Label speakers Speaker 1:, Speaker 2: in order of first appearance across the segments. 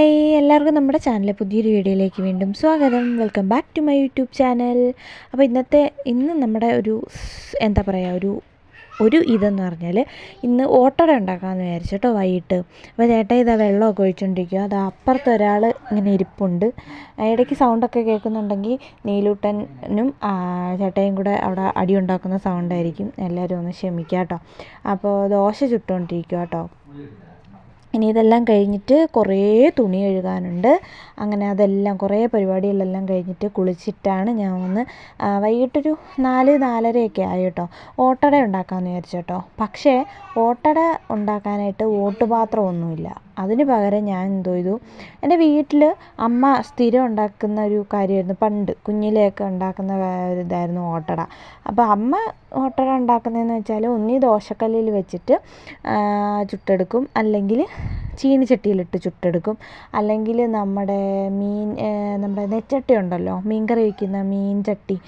Speaker 1: Hi എല്ലാവർക്കും നമ്മുടെ ചാനലിലെ പുതിയൊരു വീഡിയോയിലേക്ക് വീണ്ടും സ്വാഗതം. Welcome back to my YouTube channel അപ്പോൾ ഇന്നത്തെ ഇന്ന് നമ്മുടെ ഒരു എന്താ പറയുക ഒരു ഒരു ഇതെന്ന് പറഞ്ഞാൽ ഇന്ന് ഓട്ടട ഉണ്ടാക്കാമെന്ന് വിചാരിച്ചു കേട്ടോ വൈകിട്ട്. അപ്പോൾ ചേട്ടാ ഇതാ വെള്ളമൊക്കെ ഒഴിച്ചുകൊണ്ടിരിക്കുക അത് അപ്പുറത്ത് ഒരാൾ ഇങ്ങനെ ഇരിപ്പുണ്ട്. ഇടയ്ക്ക് സൗണ്ടൊക്കെ കേൾക്കുന്നുണ്ടെങ്കിൽ നീലൂട്ടനും ചേട്ടയും കൂടെ അവിടെ അടി ഉണ്ടാക്കുന്ന സൗണ്ടായിരിക്കും എല്ലാവരും ഒന്ന് ക്ഷമിക്കുക കേട്ടോ അപ്പോൾ ദോശ ചുട്ടുകൊണ്ടിരിക്കുക കേട്ടോ. ഇനി ഇതെല്ലാം കഴിഞ്ഞിട്ട് കുറേ തുണി കഴുകാനുണ്ട്. അങ്ങനെ അതെല്ലാം കുറേ പരിപാടികളെല്ലാം കഴിഞ്ഞിട്ട് കുളിച്ചിട്ടാണ് ഞാൻ വന്ന് വൈകിട്ടൊരു നാല് നാലരയൊക്കെ ആയി കേട്ടോ. ഓട്ടട ഉണ്ടാക്കാമെന്ന് വിചാരിച്ചു കേട്ടോ. പക്ഷേ ഓട്ടട ഉണ്ടാക്കാനായിട്ട് ഓട്ടുപാത്രമൊന്നുമില്ല അതിന് പകരം ഞാൻ എന്തോ ചെയ്തു. എന്റെ വീട്ടിൽ അമ്മ സ്ഥിരം ഉണ്ടാക്കുന്ന ഒരു കാര്യമായിരുന്നു. പണ്ട് കുഞ്ഞിലെയൊക്കെ ഉണ്ടാക്കുന്ന ഒരു ഇതായിരുന്നു ഓട്ടട. അപ്പോൾ അമ്മ ഓട്ടട ഉണ്ടാക്കുന്നതെന്ന് വെച്ചാൽ ഒന്നീ ദോശക്കല്ലിൽ വെച്ചിട്ട് ചുട്ടെടുക്കും. അല്ലെങ്കിൽ ചീനിച്ചട്ടിയിലിട്ട് ചുട്ടെടുക്കും. അല്ലെങ്കിൽ നമ്മുടെ മീൻ നമ്മുടെ നെച്ചട്ടി ഉണ്ടല്ലോ മീൻ കറി വയ്ക്കുന്ന മീൻ ചട്ടി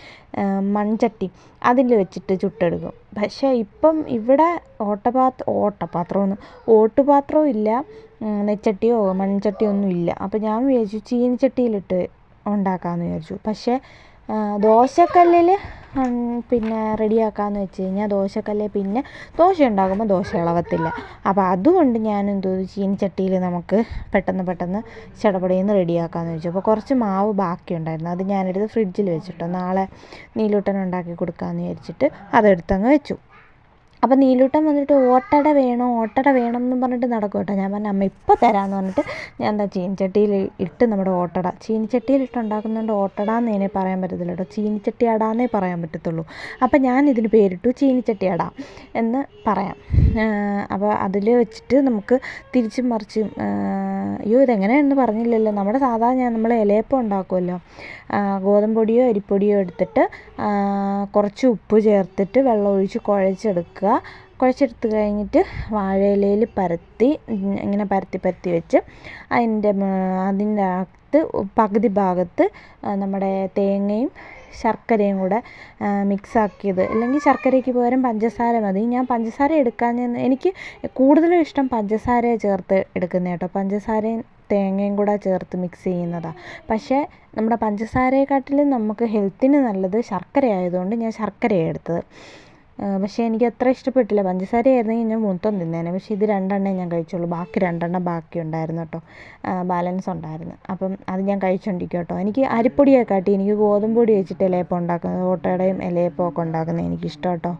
Speaker 1: മൺചട്ടി അതിൽ വെച്ചിട്ട് ചുട്ടെടുക്കും. പക്ഷേ ഇപ്പം ഇവിടെ ഓട്ടപാത്ര ഓട്ടപാത്രമൊന്നും ഓട്ടുപാത്രവും ഇല്ല നെച്ചട്ടിയോ മൺചട്ടിയോ ഒന്നും ഇല്ല. അപ്പോൾ ഞാൻ വിചാരിച്ചു ചീനിച്ചട്ടിയിലിട്ട് ഉണ്ടാക്കാമെന്ന് വിചാരിച്ചു. പക്ഷേ ദോശക്കല്ലിൽ പിന്നെ റെഡിയാക്കാമെന്ന് വെച്ച് കഴിഞ്ഞാൽ ദോശക്കല്ലിൽ പിന്നെ ദോശ ഉണ്ടാക്കുമ്പോൾ ദോശ ഇളവത്തില്ല. അപ്പോൾ അതുകൊണ്ട് ഞാൻ എന്തോ ചീനിച്ചട്ടിയിൽ നമുക്ക് പെട്ടെന്ന് പെട്ടെന്ന് ചടപടയെന്ന് റെഡിയാക്കാമെന്ന് വെച്ചു. അപ്പോൾ കുറച്ച് മാവ് ബാക്കിയുണ്ടായിരുന്നു. അത് ഞാനെടുത്ത് ഫ്രിഡ്ജിൽ വെച്ചിട്ടു. നാളെ നീലൂട്ടൻ ഉണ്ടാക്കി കൊടുക്കാമെന്ന് വിചാരിച്ചിട്ട് അതെടുത്തങ്ങ് വെച്ചു. അപ്പോൾ നീലൂട്ടൻ വന്നിട്ട് ഓട്ടട വേണോ ഓട്ടട വേണം എന്ന് പറഞ്ഞിട്ട് നടക്കും കേട്ടോ ഞാൻ പറഞ്ഞു അമ്മ ഇപ്പോൾ തരാമെന്ന് പറഞ്ഞിട്ട് ഞാൻ എന്താ ചീനിച്ചട്ടിയിൽ ഇട്ട് നമ്മുടെ ഓട്ടട. ചീനിച്ചട്ടിയിൽ ഇട്ട് ഉണ്ടാക്കുന്നതുകൊണ്ട് ഓട്ടട എന്ന് ഇതിനെ പറയാൻ പറ്റത്തില്ല കേട്ടോ. ചീനിച്ചട്ടി അടാന്നേ പറയാൻ പറ്റത്തുള്ളൂ. അപ്പം ഞാൻ ഇതിന് പേരിട്ടു ചീനിച്ചട്ടി അട എന്ന് പറയാം. അപ്പോൾ അതിൽ വെച്ചിട്ട് നമുക്ക് തിരിച്ചും മറിച്ചും അയ്യോ ഇതെങ്ങനെയാണെന്ന് പറഞ്ഞില്ലല്ലോ. നമ്മുടെ സാധാരണ ഞാൻ നമ്മൾ ഇലയപ്പം ഉണ്ടാക്കുമല്ലോ ഗോതമ്പൊടിയോ ഗോതമ്പ് പൊടിയോ അരിപ്പൊടിയോ എടുത്തിട്ട് കുറച്ച് ഉപ്പ് ചേർത്തിട്ട് വെള്ളം ഒഴിച്ച് കുഴച്ചെടുക്കുക. കുഴച്ചെടുത്ത് കഴിഞ്ഞിട്ട് വാഴയിലയിൽ പരത്തി ഇങ്ങനെ പരത്തി പരത്തി വെച്ച് അതിന്റെ അതിന്റെ അകത്ത് പകുതി ഭാഗത്ത് നമ്മുടെ തേങ്ങയും ശർക്കരയും കൂടെ മിക്സ് ആക്കിയത് അല്ലെങ്കിൽ ശർക്കരയ്ക്ക് പകരം പഞ്ചസാര മതി. ഞാൻ പഞ്ചസാര എടുക്കാൻ എനിക്ക് കൂടുതലും ഇഷ്ടം പഞ്ചസാര ചേർത്ത് എടുക്കുന്ന കേട്ടോ. പഞ്ചസാരയും തേങ്ങയും കൂടെ ചേർത്ത് മിക്സ് ചെയ്യുന്നതാണ് പക്ഷേ നമ്മുടെ പഞ്ചസാരയെക്കാട്ടിലും നമുക്ക് ഹെൽത്തിന് നല്ലത് ശർക്കര ആയതുകൊണ്ട് ഞാൻ ശർക്കരയാണ് എടുത്തത്. പക്ഷേ എനിക്ക് അത്ര ഇഷ്ടപ്പെട്ടില്ല. പഞ്ചസാര ഞാൻ മൊത്തം തിന്നേനെ. പക്ഷേ ഇത് രണ്ടെണ്ണേ ഞാൻ കഴിച്ചുള്ളൂ. ബാക്കി രണ്ടെണ്ണം ബാക്കി ഉണ്ടായിരുന്നു കേട്ടോ. ബാലൻസ് ഉണ്ടായിരുന്നു. അപ്പം അത് ഞാൻ കഴിച്ചുകൊണ്ടിരിക്കും കേട്ടോ. എനിക്ക് അരിപ്പൊടിയൊക്കെ കാട്ടി എനിക്ക് ഗോതമ്പ് പൊടി വെച്ചിട്ട് ഇലയപ്പം ഉണ്ടാക്കുന്നത് ഓട്ടയുടെയും ഇലയപ്പം ഒക്കെ ഉണ്ടാക്കുന്നത് എനിക്കിഷ്ടം കേട്ടോ.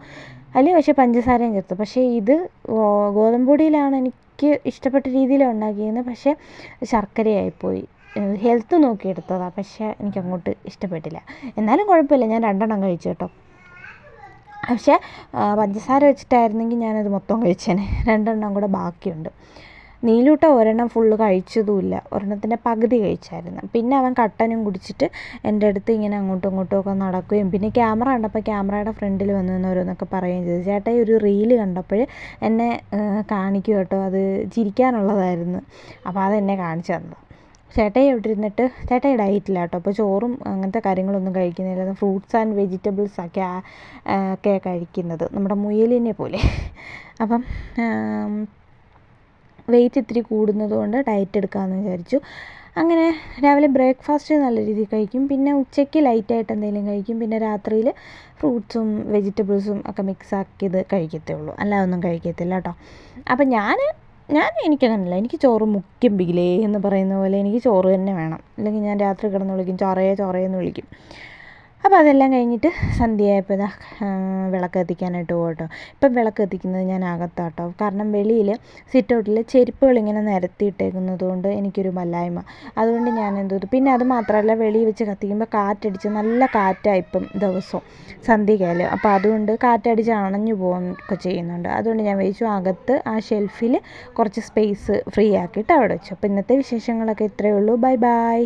Speaker 1: അതിൽ പക്ഷേ പഞ്ചസാരയും ചേർത്തു. പക്ഷേ ഇത് ഗോതമ്പൊടിയിലാണ് ഗോതമ്പ് പൊടിയിലാണ് എനിക്ക് ഇഷ്ടപ്പെട്ട രീതിയിൽ ഉണ്ടാക്കിയിരുന്നത്. പക്ഷേ ശർക്കരയായിപ്പോയി. ഹെൽത്ത് നോക്കിയെടുത്തതാണ് പക്ഷേ എനിക്ക് അങ്ങോട്ട് ഇഷ്ടപ്പെട്ടില്ല. എന്നാലും കുഴപ്പമില്ല. ഞാൻ രണ്ടെണ്ണം കഴിച്ചു കേട്ടോ. പക്ഷേ പഞ്ചസാര വെച്ചിട്ടായിരുന്നെങ്കിൽ ഞാനത് മൊത്തം കഴിച്ചേനെ. രണ്ടെണ്ണം കൂടെ ബാക്കിയുണ്ട്. നീലൂട്ട ഒരെണ്ണം ഫുള്ള് കഴിച്ചതുമില്ല. ഒരെണ്ണത്തിന്റെ പകുതി കഴിച്ചായിരുന്നു. പിന്നെ അവൻ കട്ടനും കുടിച്ചിട്ട് എന്റെ അടുത്ത് ഇങ്ങനെ അങ്ങോട്ടും ഇങ്ങോട്ടും ഒക്കെ നടക്കുകയും പിന്നെ ക്യാമറ കണ്ടപ്പോൾ ക്യാമറയുടെ ഫ്രണ്ടിൽ വന്ന് നിന്ന് ഓരോന്നൊക്കെ പറയുകയും ചെയ്തു. ചേട്ടാ ഒരു റീൽ കണ്ടപ്പോൾ എന്നെ കാണിക്കും കേട്ടോ. അത് ചിരിക്കാനുള്ളതായിരുന്നു. അപ്പോൾ അതെന്നെ കാണിച്ചു തന്നത്. ചേട്ടായി അവിടെ ഇരുന്നിട്ട് ചേട്ടായി ഡയറ്റില്ല കേട്ടോ. അപ്പോൾ ചോറും അങ്ങനത്തെ കാര്യങ്ങളൊന്നും കഴിക്കുന്നില്ല. ഫ്രൂട്ട്സ് ആൻഡ് വെജിറ്റബിൾസ് ഒക്കെ ഒക്കെ കഴിക്കുന്നത്. നമ്മുടെ മുയലിനെ പോലെ. അപ്പം വെയിറ്റ് ഇത്തിരി കൂടുന്നത് കൊണ്ട് ഡയറ്റ് എടുക്കാമെന്ന് വിചാരിച്ചു. അങ്ങനെ രാവിലെ ബ്രേക്ക്ഫാസ്റ്റ് നല്ല രീതിയിൽ കഴിക്കും. പിന്നെ ഉച്ചയ്ക്ക് ലൈറ്റായിട്ട് എന്തെങ്കിലും കഴിക്കും. പിന്നെ രാത്രിയിൽ ഫ്രൂട്ട്സും വെജിറ്റബിൾസും ഒക്കെ മിക്സ് ആക്കിയത് കഴിക്കത്തേ ഉള്ളൂ. അല്ലാതൊന്നും കഴിക്കത്തില്ല കേട്ടോ. അപ്പം ഞാൻ ഞാൻ എനിക്കങ്ങനല്ല എനിക്ക് ചോറ് മുഖ്യം ബിഗിലേ എന്ന് പറയുന്ന പോലെ എനിക്ക് ചോറ് തന്നെ വേണം. അല്ലെങ്കിൽ ഞാൻ രാത്രി കിടന്ന് വിളിക്കും. ചോറയെ ചോറയെന്ന് വിളിക്കും. അപ്പോൾ അതെല്ലാം കഴിഞ്ഞിട്ട് സന്ധ്യയായപ്പോൾ ഇതാ വിളക്ക് കത്തിക്കാനായിട്ട് പോകട്ടോ. കേട്ടോ ഇപ്പം വിളക്ക് കത്തിക്കുന്നത് ഞാൻ അകത്താട്ടോ. കാരണം വെളിയിൽ സിറ്റൗട്ടിൽ ചെരുപ്പുകൾ ഇങ്ങനെ നിരത്തിയിട്ടേക്കുന്നത് കൊണ്ട് എനിക്കൊരു മല്ലായ്മ. അതുകൊണ്ട് ഞാൻ എന്ത് ചെയ്തു. പിന്നെ അത് മാത്രമല്ല വെളിയിൽ വെച്ച് കത്തിക്കുമ്പോൾ കാറ്റടിച്ച് നല്ല കാറ്റാണ് ഇപ്പം ദിവസവും സന്ധ്യയ്ക്കായാലും അപ്പോൾ അതുകൊണ്ട് കാറ്റടിച്ച് അണഞ്ഞു പോകുകയൊക്കെ ചെയ്യുന്നുണ്ട്. അതുകൊണ്ട് ഞാൻ വിചാരിച്ചു അകത്ത് ആ ഷെൽഫിൽ കുറച്ച് സ്പേസ് ഫ്രീ ആക്കിയിട്ട് അവിടെ വെച്ചു. അപ്പോൾ ഇന്നത്തെ വിശേഷങ്ങളൊക്കെ ഇത്രയേ ഉള്ളൂ. Bye bye.